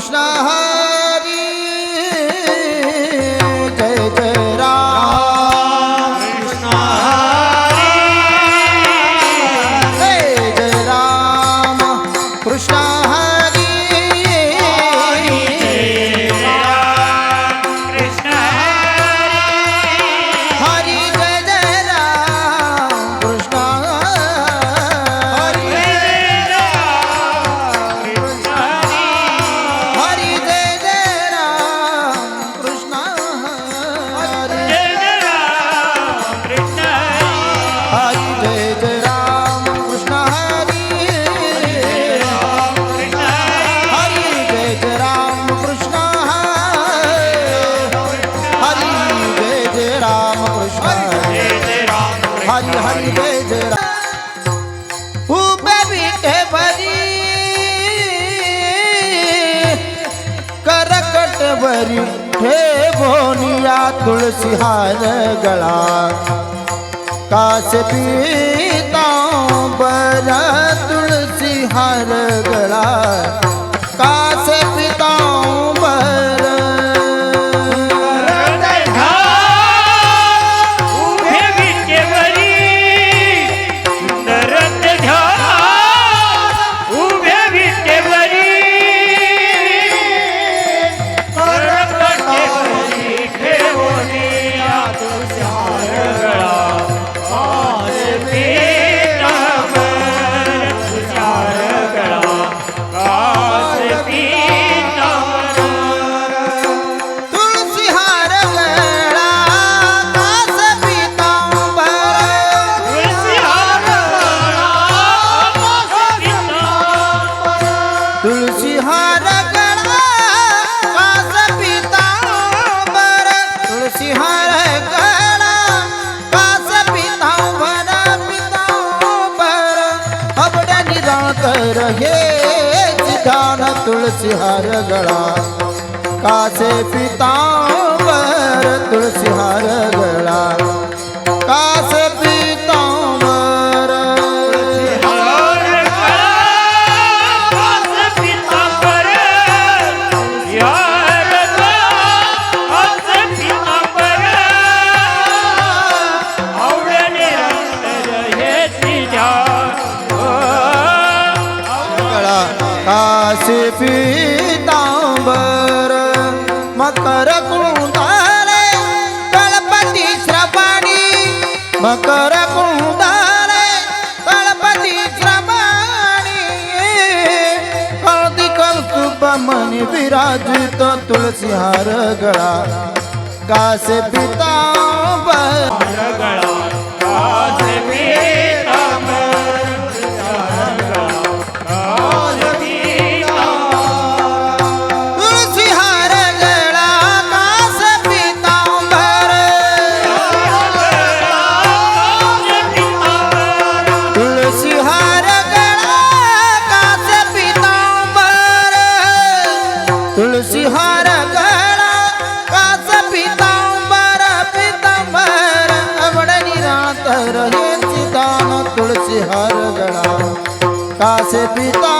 কৃষ্ণ हरी हरी जय जय उभे भरी करकट भरी ठेवोनिया तुलसी हार गळा। कास पीतांबर तुलसी हार गळा। कर हे ध्यान तुळशी हार गळा कासे पितांबर तुळशी हार गळा कासे पितांबर पीतांबर मकर कुंदारे गणपती श्रपाणी मकर कुंदारे गणपती श्रपाणी हळदी कौस्तुभ मनी विराजित तुळसी हार गळा कासे पितांबर पिता कास पितांबर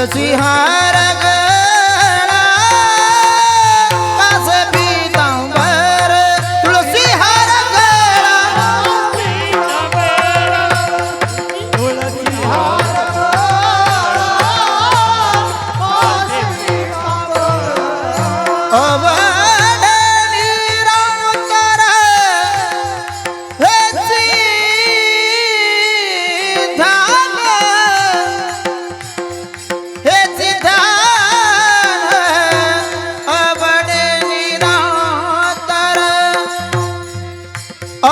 तुळसी हार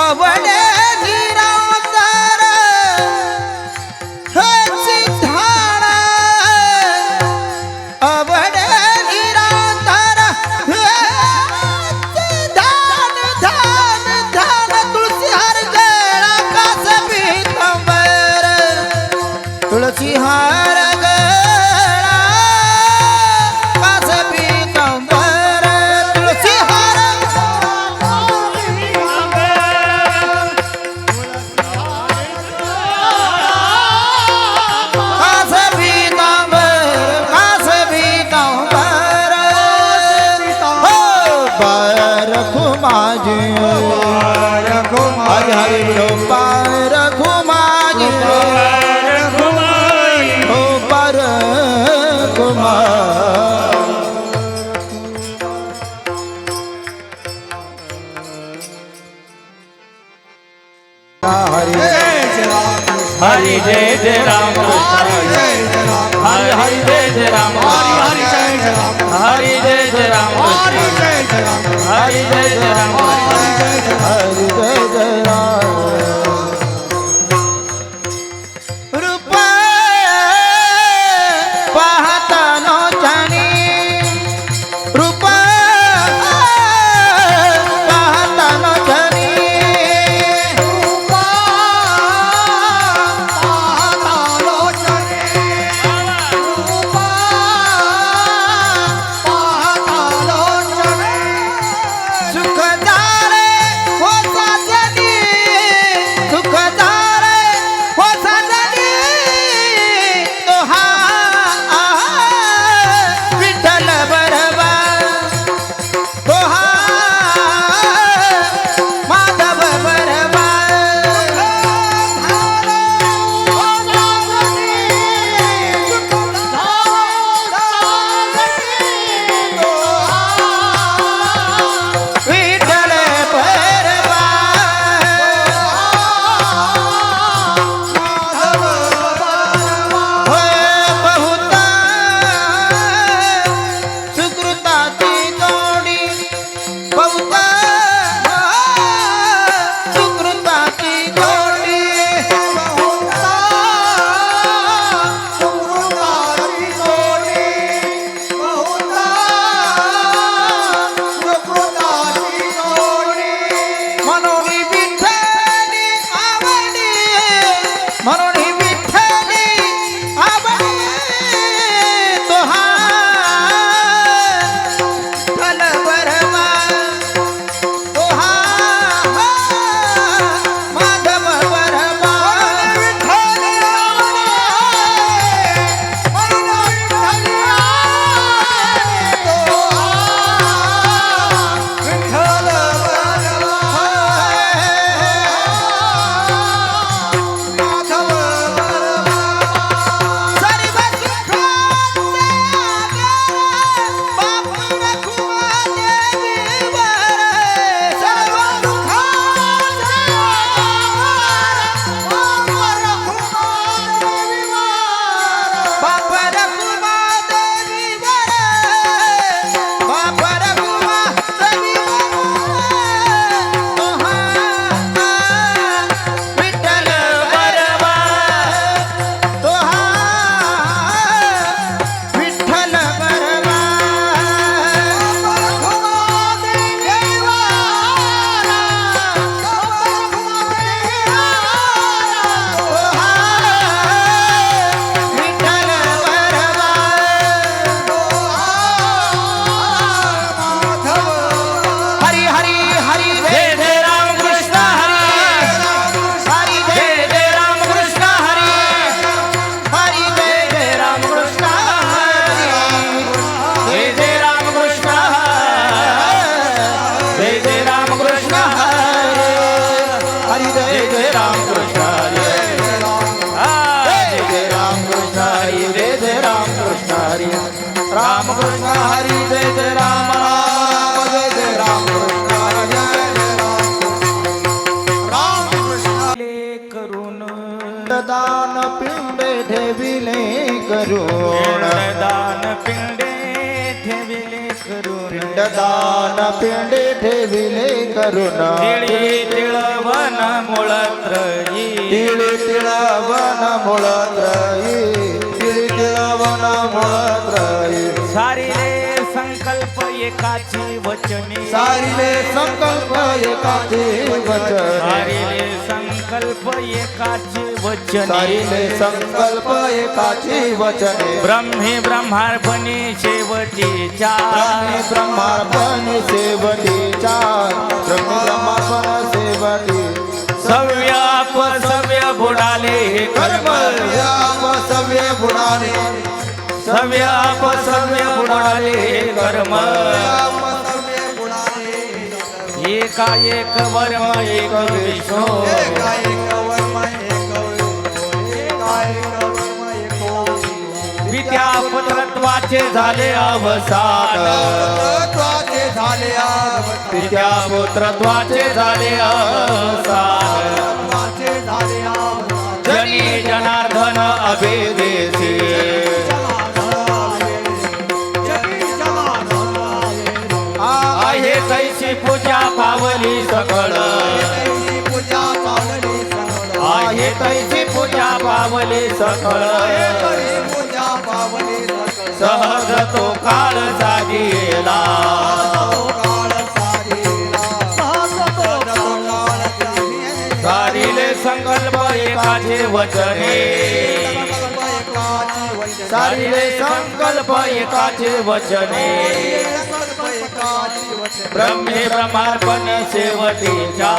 ಅವಳೇ दान पिंडे ठेविले करुण दान पिंडे ठेविले करून. दान पिंडे ठेविले करुण तिळी तिळवण मुळत्रयी. तिळ तिळवण मुळत्रयी. तिळ तिळवण मुळत्रयी. सारिले संकल्प एकाची वचने. सारिले संकल्प एकाचे वचन. सारिले संकल्प एकाची वचने. संकल्प एकाचे वचने. ब्रह्मे ब्रह्मार्पणे शेवटीच्या ब्रह्मे ब्रह्मार्पण सेवटीच्या ब्रह्मे ब्रह्मार्पण सेवटी सव्याप सव्य बुडाले हे कर्म. कर्म सव्य बुडाले. सव्याप सव्य बुडाले हे कर्म. एका एक वर्म एक विष्णू। विद्या पुत्रत्वाचे झाले अवसान। झाले विद्या पुत्रत्वाचे झाले अवसान। पूजा पावली सकळ. सहज तो काळ जागेला. सारिले संकल्प एकाचे वचने. सारिले संकल्प एकाचे वचने. ब्रह्मे ब्रह्मार्पण शेवटीच्या